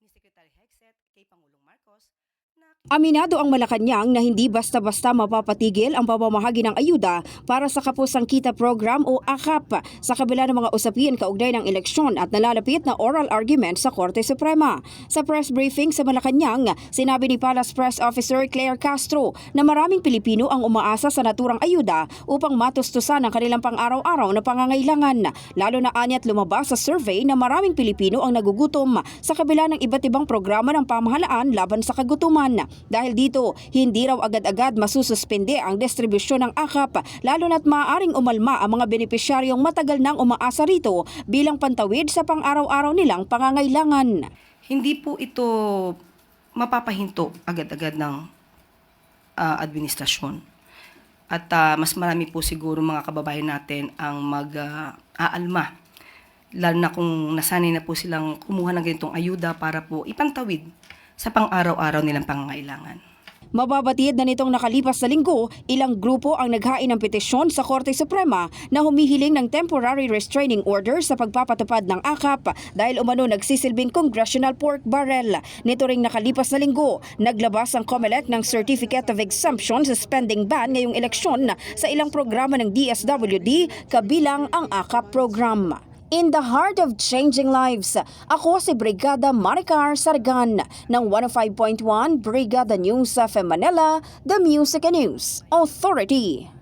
ni Secretary Hexet kay Pangulong Marcos Aminado ang Malacanang na hindi basta-basta mapapatigil ang pamamahagi ng ayuda para sa Kapusang Kita Program o AKAP sa kabila ng mga usapin kaugnay ng eleksyon at nalalapit na oral argument sa Korte Suprema. Sa press briefing sa Malacanang, sinabi ni Palace Press Officer Claire Castro na maraming Pilipino ang umaasa sa naturang ayuda upang matustusan ang kanilang pang-araw-araw na pangangailangan. Lalo na anyat lumabas sa survey na maraming Pilipino ang nagugutom sa kabila ng iba't ibang programa ng pamahalaan laban sa kagutuman. Dahil dito, hindi raw agad-agad masususpende ang distribusyon ng AKAP lalo na't maaaring umalma ang mga benepisyaryong matagal nang umaasa rito bilang pantawid sa pang-araw-araw nilang pangangailangan. hindi po ito mapapahinto agad-agad ng ah, administrasyon. At ah, mas marami po siguro mga kababayan natin ang mag-aalma. Lalo na kung nasanay na po silang kumuha ng ganitong ayuda para po ipantawid sa pang-araw-araw nilang pangangailangan. Mababatid na nitong nakalipas na linggo, ilang grupo ang naghain ng petisyon sa Korte Suprema na humihiling ng temporary restraining order sa pagpapatupad ng AKAP dahil umano nagsisilbing congressional pork barrel. Nito ring nakalipas na linggo, naglabas ang COMELEC ng Certificate of Exemption sa spending ban ngayong eleksyon sa ilang programa ng DSWD kabilang ang AKAP program. In the heart of changing lives, ako si Brigada Maricar Sargan ng 105.1 Brigada News sa Manila, The Music and News Authority.